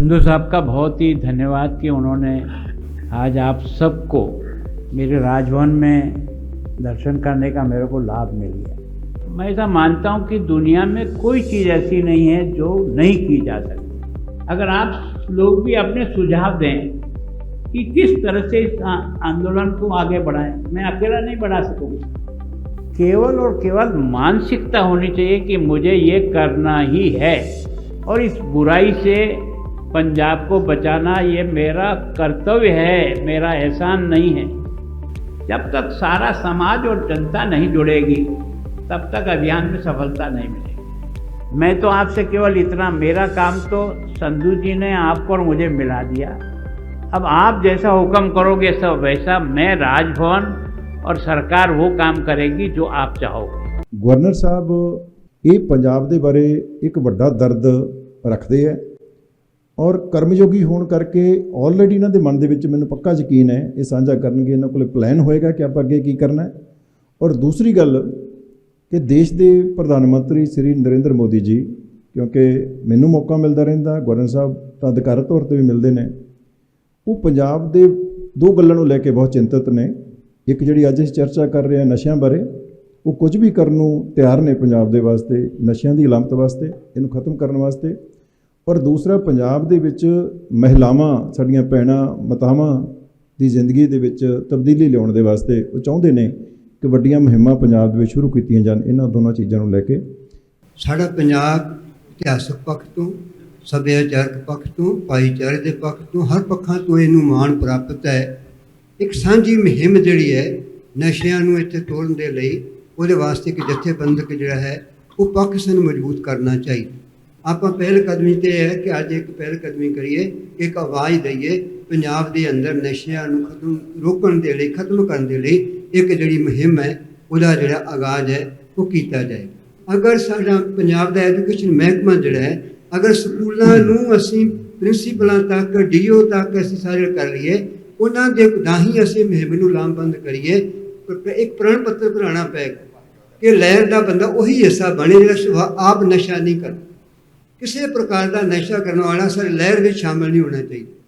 संधु साहब का बहुत ही धन्यवाद कि उन्होंने आज आप सबको मेरे राजभवन में दर्शन करने का मेरे को लाभ मिल गया। मैं ऐसा मानता हूँ कि दुनिया में कोई चीज़ ऐसी नहीं है जो नहीं की जा सकती। अगर आप लोग भी अपने सुझाव दें कि किस तरह से इस आंदोलन को आगे बढ़ाएँ, मैं अकेला नहीं बढ़ा सकूँगा। केवल और केवल मानसिकता होनी चाहिए कि मुझे ये करना ही है और इस बुराई से पंजाब को बचाना ये मेरा कर्तव्य है मेरा एहसान नहीं है जब तक सारा समाज और जनता नहीं जुड़ेगी तब तक अभियान में सफलता नहीं मिलेगी मैं तो आपसे केवल इतना मेरा काम तो संधू जी ने आपको और मुझे मिला दिया अब आप जैसा हुक्म करोगे सब वैसा मैं राजभवन और सरकार वो काम करेगी जो आप चाहोगे ਗਵਰਨਰ ਸਾਹਿਬ ਇਹ ਪੰਜਾਬ ਦੇ ਬਾਰੇ ਇੱਕ ਵੱਡਾ ਦਰਦ ਰੱਖਦੇ ਹੈ ਔਰ ਕਰਮਯੋਗੀ ਹੋਣ ਕਰਕੇ ਆਲਰੇਡੀ ਇਹਨਾਂ ਦੇ ਮਨ ਦੇ ਵਿੱਚ ਮੈਨੂੰ ਪੱਕਾ ਯਕੀਨ ਹੈ, ਇਹ ਸਾਂਝਾ ਕਰਨਗੇ, ਇਹਨਾਂ ਕੋਲੇ ਪਲਾਨ ਹੋਏਗਾ ਕਿ ਆਪਾਂ ਅੱਗੇ ਕੀ ਕਰਨਾ ਹੈ। ਔਰ ਦੂਸਰੀ ਗੱਲ ਕਿ ਦੇਸ਼ ਦੇ ਪ੍ਰਧਾਨ ਮੰਤਰੀ ਸ੍ਰੀ ਨਰਿੰਦਰ ਮੋਦੀ ਜੀ, ਕਿਉਂਕਿ ਮੈਨੂੰ ਮੌਕਾ ਮਿਲਦਾ ਰਹਿੰਦਾ, ਗਵਰਨਰ ਸਾਹਿਬ ਤਾਂ ਅਧਿਕਾਰਤ ਤੌਰ ਤੇ ਵੀ ਮਿਲਦੇ ਨੇ, ਉਹ ਪੰਜਾਬ ਦੇ ਦੋ ਗੱਲਾਂ ਨੂੰ ਲੈ ਕੇ ਬਹੁਤ ਚਿੰਤਤ ਨੇ। ਇੱਕ ਜਿਹੜੀ ਅੱਜ ਅਸੀਂ ਚਰਚਾ ਕਰ ਰਹੇ ਹਾਂ ਨਸ਼ਿਆਂ ਬਾਰੇ, ਉਹ ਕੁਝ ਵੀ ਕਰਨ ਨੂੰ ਤਿਆਰ ਨੇ ਪੰਜਾਬ ਦੇ ਵਾਸਤੇ, ਨਸ਼ਿਆਂ ਦੀ ਇਲਾਮਤ ਵਾਸਤੇ, ਇਹਨੂੰ ਖਤਮ ਕਰਨ ਵਾਸਤੇ। ਪਰ ਦੂਸਰਾ ਪੰਜਾਬ ਦੇ ਵਿੱਚ ਮਹਿਲਾਵਾਂ, ਸਾਡੀਆਂ ਭੈਣਾਂ, ਮਾਤਾਵਾਂ ਦੀ ਜ਼ਿੰਦਗੀ ਦੇ ਵਿੱਚ ਤਬਦੀਲੀ ਲਿਆਉਣ ਦੇ ਵਾਸਤੇ ਉਹ ਚਾਹੁੰਦੇ ਨੇ ਕਿ ਵੱਡੀਆਂ ਮੁਹਿੰਮਾਂ ਪੰਜਾਬ ਦੇ ਵਿੱਚ ਸ਼ੁਰੂ ਕੀਤੀਆਂ ਜਾਣ, ਇਹਨਾਂ ਦੋਨਾਂ ਚੀਜ਼ਾਂ ਨੂੰ ਲੈ ਕੇ। ਸਾਡਾ ਪੰਜਾਬ ਇਤਿਹਾਸਕ ਪੱਖ ਤੋਂ, ਸੱਭਿਆਚਾਰਕ ਪੱਖ ਤੋਂ, ਭਾਈਚਾਰੇ ਦੇ ਪੱਖ ਤੋਂ, ਹਰ ਪੱਖਾਂ ਤੋਂ ਇਹਨੂੰ ਮਾਣ ਪ੍ਰਾਪਤ ਹੈ। ਇੱਕ ਸਾਂਝੀ ਮੁਹਿੰਮ ਜਿਹੜੀ ਹੈ, ਨਸ਼ਿਆਂ ਨੂੰ ਇੱਥੇ ਤੋੜਨ ਦੇ ਲਈ, ਉਹਦੇ ਵਾਸਤੇ ਇੱਕ ਜਥੇਬੰਦਕ ਜਿਹੜਾ ਹੈ, ਉਹ ਪਾਕਿਸਤਾਨ ਨੂੰ ਮਜ਼ਬੂਤ ਕਰਨਾ ਚਾਹੀਦਾ। ਆਪਾਂ ਪਹਿਲ ਕਦਮੀ ਤੇ ਇਹ ਹੈ ਕਿ ਅੱਜ ਇੱਕ ਪਹਿਲ ਕਦਮੀ ਕਰੀਏ, ਇੱਕ ਆਵਾਜ਼ ਦਈਏ, ਪੰਜਾਬ ਦੇ ਅੰਦਰ ਨਸ਼ਿਆਂ ਨੂੰ ਖਤਮ, ਰੋਕਣ ਦੇ ਲਈ, ਖਤਮ ਕਰਨ ਦੇ ਲਈ ਇੱਕ ਜਿਹੜੀ ਮੁਹਿੰਮ ਹੈ, ਉਹਦਾ ਜਿਹੜਾ ਆਗਾਜ਼ ਹੈ, ਉਹ ਕੀਤਾ ਜਾਏ। ਅਗਰ ਸਾਡਾ ਪੰਜਾਬ ਦਾ ਐਜੂਕੇਸ਼ਨ ਮਹਿਕਮਾ ਜਿਹੜਾ ਹੈ, ਅਗਰ ਸਕੂਲਾਂ ਨੂੰ ਅਸੀਂ ਪ੍ਰਿੰਸੀਪਲਾਂ ਤੱਕ, ਡੀਓ ਤੱਕ ਅਸੀਂ ਸਾਰੇ ਕਰ ਲਈਏ, ਉਹਨਾਂ ਦੇ ਰਾਹੀਂ ਅਸੀਂ ਮੁਹਿੰਮ ਨੂੰ ਲਾਮਬੰਦ ਕਰੀਏ ਇੱਕ ਪ੍ਰਣ ਪੱਤਰ ਬਣਾਉਣਾ ਪਏਗਾ ਕਿ ਲਹਿਰ ਦਾ ਬੰਦਾ ਉਹੀ ਹਿੱਸਾ ਬਣੇ ਜਿਹੜਾ ਸੁਭਾ- ਆਪ ਨਸ਼ਾ ਨਹੀਂ ਕਰਦਾ। ਕਿਸੇ ਪ੍ਰਕਾਰ ਦਾ ਨਸ਼ਾ ਕਰਨ ਵਾਲਾ ਸਰ ਲਹਿਰ ਵਿੱਚ ਸ਼ਾਮਲ ਨਹੀਂ ਹੋਣਾ ਚਾਹੀਦਾ।